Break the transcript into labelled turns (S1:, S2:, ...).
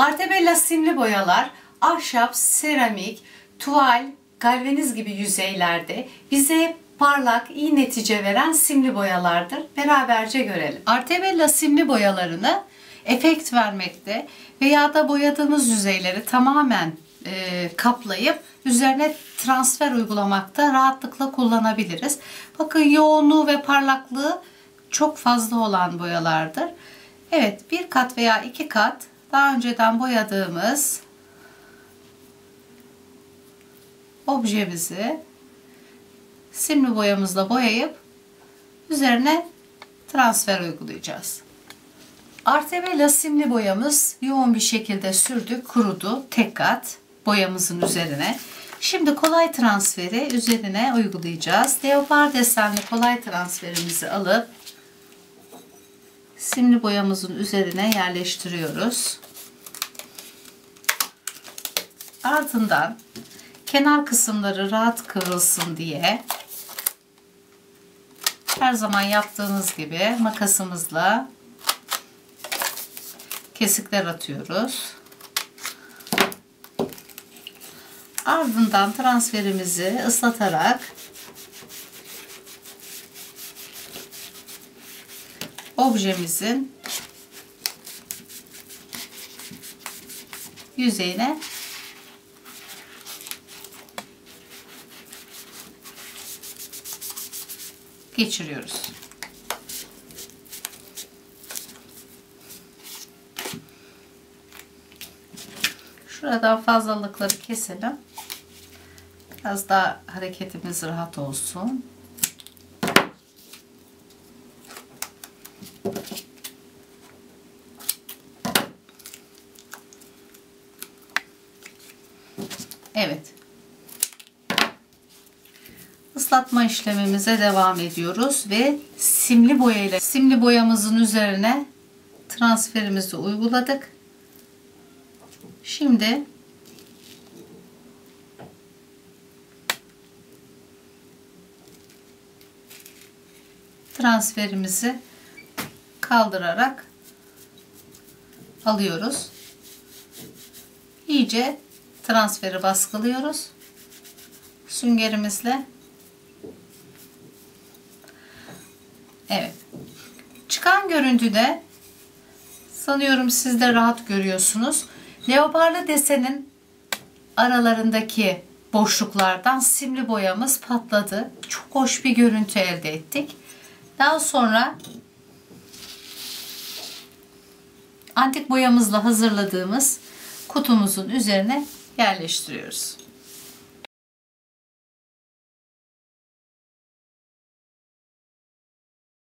S1: Artebella simli boyalar ahşap, seramik, tuval, galvaniz gibi yüzeylerde bize parlak, iyi netice veren simli boyalardır. Beraberce görelim. Artebella simli boyalarını efekt vermekte veya da boyadığımız yüzeyleri tamamen e, kaplayıp üzerine transfer uygulamakta rahatlıkla kullanabiliriz. Bakın yoğunluğu ve parlaklığı çok fazla olan boyalardır. Evet bir kat veya iki kat daha önceden boyadığımız objemizi simli boyamızla boyayıp üzerine transfer uygulayacağız. Artebella simli boyamız yoğun bir şekilde sürdü, kurudu. Tek kat boyamızın üzerine. Şimdi kolay transferi üzerine uygulayacağız. Leopar desenli kolay transferimizi alıp simli boyamızın üzerine yerleştiriyoruz. Ardından kenar kısımları rahat kıvrılsın diye her zaman yaptığımız gibi makasımızla kesikler atıyoruz. Ardından transferimizi ıslatarak objemizin yüzeyine geçiriyoruz. Şuradan fazlalıkları keselim. Biraz daha hareketimiz rahat olsun. Evet. Islatma işlemimize devam ediyoruz ve simli boya ile simli boyamızın üzerine transferimizi uyguladık. Şimdi transferimizi kaldırarak alıyoruz. İyice transferi baskılıyoruz. Süngerimizle. Evet. Çıkan görüntüde sanıyorum siz de rahat görüyorsunuz. Leoparlı desenin aralarındaki boşluklardan simli boyamız patladı. Çok hoş bir görüntü elde ettik. Daha sonra antik boyamızla hazırladığımız kutumuzun üzerine yerleştiriyoruz.